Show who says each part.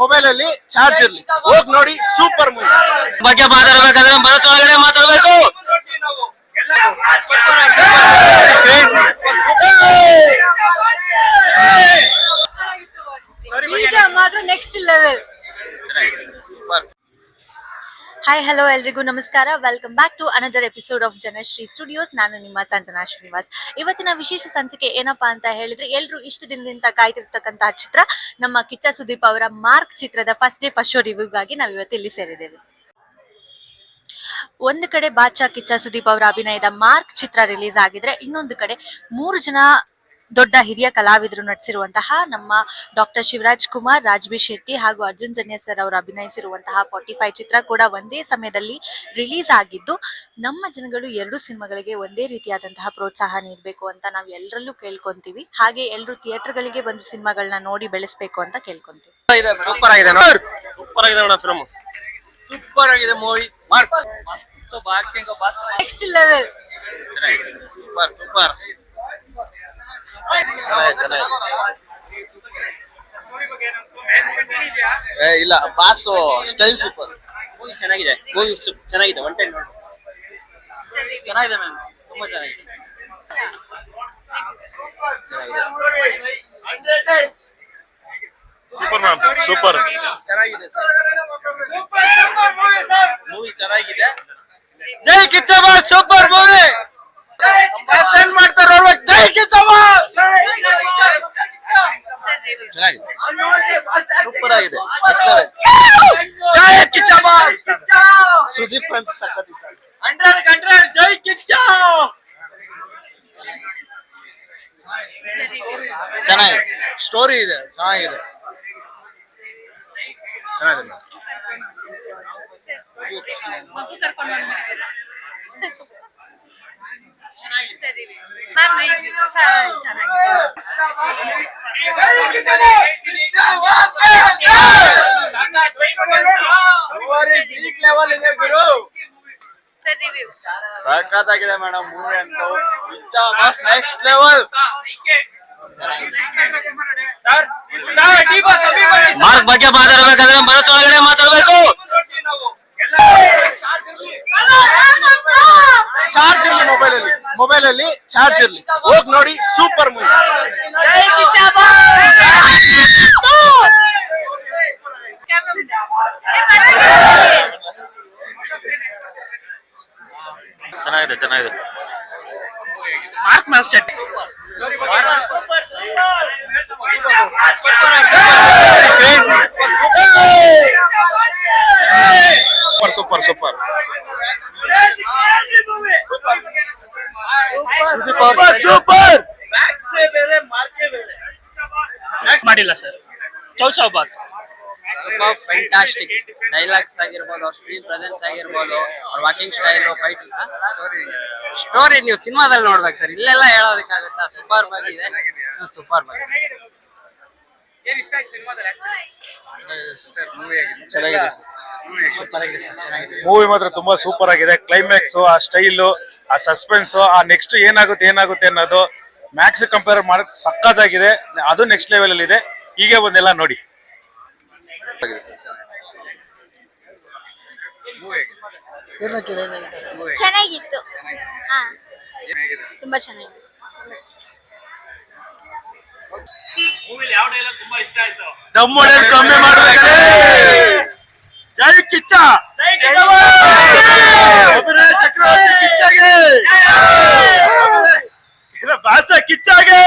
Speaker 1: Mobile ಅಲ್ಲಿ charge ಇರ್ಲಿ. ಹೋಗಿ ನೋಡಿ ಸೂಪರ್ ಮೂವಿ
Speaker 2: ಬಗ್ಗೆ ಮಾತಾಡ್ಬೇಕಾದ್ರೆ ಮನಸ್ಸು ಒಳಗಡೆ ಮಾತಾಡ್ಬೇಕು.
Speaker 3: ಮಾತ್ರ ನೆಕ್ಸ್ಟ್ ಲೆವೆಲ್ ಹಾಯ್ ಹಲೋ ಎಲ್ರಿಗೂ, ನಮಸ್ಕಾರ. Welcome back to another episode of Janashree studios ನಾನು ನಿಮ್ಮ ಸಂಜನಾ ಶ್ರೀನಿವಾಸ್. ಇವತ್ತಿನ ವಿಶೇಷ ಸಂಚಿಕೆ ಏನಪ್ಪಾ ಅಂತ ಹೇಳಿದ್ರೆ, ಎಲ್ರು ಇಷ್ಟು ದಿನದಿಂದ ಕಾಯ್ತಿರ್ತಕ್ಕಂತಹ ಚಿತ್ರ, ನಮ್ಮ ಕಿಚ್ಚ ಸುದೀಪ್ ಅವರ ಮಾರ್ಕ್ ಚಿತ್ರದ ಫಸ್ಟ್ ಡೇ ಫಸ್ಟ್ ಶೋ ರಿವ್ಯೂಗಾಗಿ ನಾವು ಇವತ್ತು ಇಲ್ಲಿ ಸೇರಿದ್ದೇವೆ. ಒಂದು ಕಡೆ ಬಾಚಾ ಕಿಚ್ಚ ಸುದೀಪ್ ಅವರ ಅಭಿನಯದ ಮಾರ್ಕ್ ಚಿತ್ರ ರಿಲೀಸ್ ಆಗಿದ್ರೆ, ಇನ್ನೊಂದು ಕಡೆ ಮೂರು ಜನ ದೊಡ್ಡ ಹಿರಿಯ ಕಲಾವಿದರು ನಟಿಸಿರುವಂತಹ ನಮ್ಮ ಡಾಕ್ಟರ್ ಶಿವರಾಜ್ ಕುಮಾರ್ ರಾಜ್ಬಿ ಶೆಟ್ಟಿ ಹಾಗೂ ಅರ್ಜುನ್ ಜನ್ಯ ಸರ್ ಅವರು ಅಭಿನಯಿಸಿರುವಂತಹ ಫಾರ್ಟಿ ಫೈವ್ ಚಿತ್ರ ಕೂಡ ಒಂದೇ ಸಮಯದಲ್ಲಿ ರಿಲೀಸ್ ಆಗಿದ್ದು ನಮ್ಮ ಜನಗಳು ಎರಡು ಸಿನಿಮಾಗಳಿಗೆ ಒಂದೇ ರೀತಿಯಾದಂತಹ ಪ್ರೋತ್ಸಾಹ ನೀಡಬೇಕು ಅಂತ ನಾವು ಎಲ್ಲರಲ್ಲೂ ಕೇಳ್ಕೊಂತೀವಿ. ಹಾಗೆ ಎಲ್ಲರೂ ಥಿಯೇಟರ್ಗಳಿಗೆ ಬಂದು ಸಿನಿಮಾಗಳನ್ನ ನೋಡಿ ಬೆಳೆಸಬೇಕು ಅಂತ ಕೇಳ್ಕೊಂತೀವಿ.
Speaker 2: ಸೂಪರ್ ಆಗಿದೆ ಸೂಪರ್ ಆಗಿದೆ ನೋಡ ಫಿಲ್ಮ್. ಸೂಪರ್ ಆಗಿದೆ movie.
Speaker 3: Next level
Speaker 2: super super.
Speaker 1: ಏ ಇಲ್ಲ ಬಾಸು ಸ್ಟೈಲ್ ಸೂಪರ್
Speaker 2: ಮೂವಿ ಚೆನ್ನಾಗಿದೆ. ಮೂವಿ ಚೆನ್ನಾಗಿದೆ. ಒನ್ ಟೈಮ್ ನೋಡಿ. ಚೆನ್ನಾಗಿದೆ ಮ್ಯಾಮ್ ತುಂಬಾ ಚೆನ್ನಾಗಿದೆ.
Speaker 1: ಸೂಪರ್ ಮ್ಯಾಮ್ ಸೂಪರ್
Speaker 2: ಚೆನ್ನಾಗಿದೆ ಸರ್ ಮೂವಿ ಚೆನ್ನಾಗಿದೆ. ಜೈ ಕಿಚ್ಚ ಸೂಪರ್ ಮೂವಿ ಏನ್ ಮಾಡ್ತಾರ ಜೈ ಕಿಚ್ಚ
Speaker 1: ಚೆನ್ನಾಗಿದೆ ಸೂಪರ್ ಆಗಿದೆ
Speaker 2: ಜೈ ಕಿಚ್ಚ
Speaker 1: ಸುದೀಪ್ ಫ್ರೆಂಡ್ಸ್ ಸಖತ್ ಇಷ್ಟ
Speaker 2: ಹಂಡ್ರೆಡ್ ಹಂಡ್ರೆಡ್ ಜೈ ಕಿಚ್ಚ.
Speaker 1: ಚೆನ್ನಾಗಿದೆ. ಸ್ಟೋರಿ ಇದೆ ಚೆನ್ನಾಗಿದೆ. ಚೆನ್ನಾಗಿದೆ.
Speaker 3: ಮಗು ಕರ್ಕೊಂಡು
Speaker 1: ಲೆವೆಲ್ ಇದೆ ಗುರು ಸಖತ್ತಾಗಿದೆ ಮೇಡಮ್ ಮೂವಿ ಅಂತ ಬಸ್ ನೆಕ್ಸ್ಟ್ ಲೆವೆಲ್
Speaker 2: ಮಾರ್ಕ್ ಬಗ್ಗೆ ಮಾತಾಡ್ಬೇಕಾದ್ರೆ ಮನಸ್ಸೊಳಗಡೆ ಮಾತಾಡಬೇಕು ಮಾತಾಡ್ಬೇಕು.
Speaker 1: ಚಾರ್ಜ್ ಇರ್ಲಿ ಮೊಬೈಲ್ ಅಲ್ಲಿ. ಮೊಬೈಲ್ ಅಲ್ಲಿ ಚಾರ್ಜ್ ಇರ್ಲಿ. ಹೋಗಿ ನೋಡಿ ಸೂಪರ್ ಮೂವಿ
Speaker 2: ಚೆನ್ನಾಗಿದೆ ಚೆನ್ನಾಗಿದೆ. Mark Mark Shetty
Speaker 1: super super super
Speaker 2: super ಮಾಡಿಲ್ಲ sir chow chow bath.
Speaker 4: Fantastic dialogues ಆಗಿರ್ಬೋದು ಅವ್ರ ಸ್ಕ್ರೀನ್ ಪ್ರೆಸೆನ್ಸ್ ಆಗಿರ್ಬೋದು ಅವ್ರ ವಾಕಿಂಗ್ ಸ್ಟೈಲ್ ಫೈಟ್ ಸ್ಟೋರಿ ನೀವು ಸಿನಿಮಾದಲ್ಲಿ ನೋಡ್ಬೇಕು ಸರ್. ಇಲ್ಲೆಲ್ಲ ಹೇಳೋದಕ್ಕಾಗುತ್ತಾ? ಸೂಪರ್ ಆಗಿದೆ. ಸೂಪರ್
Speaker 1: ಚೆನ್ನಾಗಿದೆ
Speaker 4: ಸೂಪರ್ ಆಗಿದೆ ಸರ್. ಚೆನ್ನಾಗಿದೆ
Speaker 5: ಮೂವಿ ಮಾತ್ರ ತುಂಬಾ ಸೂಪರ್ ಆಗಿದೆ. ಕ್ಲೈಮ್ಯಾಕ್ಸ್ ಆ ಸ್ಟೈಲು ಆ ಸಸ್ಪೆನ್ಸ್ ಆ ನೆಕ್ಸ್ಟ್ ಏನಾಗುತ್ತೆ ಏನಾಗುತ್ತೆ ಅನ್ನೋದು ಮ್ಯಾಕ್ಸ್ ಕಂಪೇರ್ ಮಾಡಕ್ ಸಕ್ಕತ್ತಾಗಿದೆ ಅದು ನೆಕ್ಸ್ಟ್ ಲೆವೆಲ್ ಅಲ್ಲಿ ಇದೆ. ಹೀಗೆ ಒಂದೆಲ್ಲ ನೋಡಿ.
Speaker 3: ಚೆನ್ನಾಗಿತ್ತು. ಹಾ. ತುಂಬಾ
Speaker 2: ದಮ್ ಹೊಡೆಯೋದು ಕಮ್ಮಿ ಮಾಡ್ಬೇಕು ಜೈ ಕಿಚ್ಚ. ಅಭಿನಯ ಚಕ್ರವರ್ತಿ ಕಿಚ್ಚಗೆ. ಇಲ್ಲ, ಬಾಸ ಕಿಚ್ಚಾಗೆ.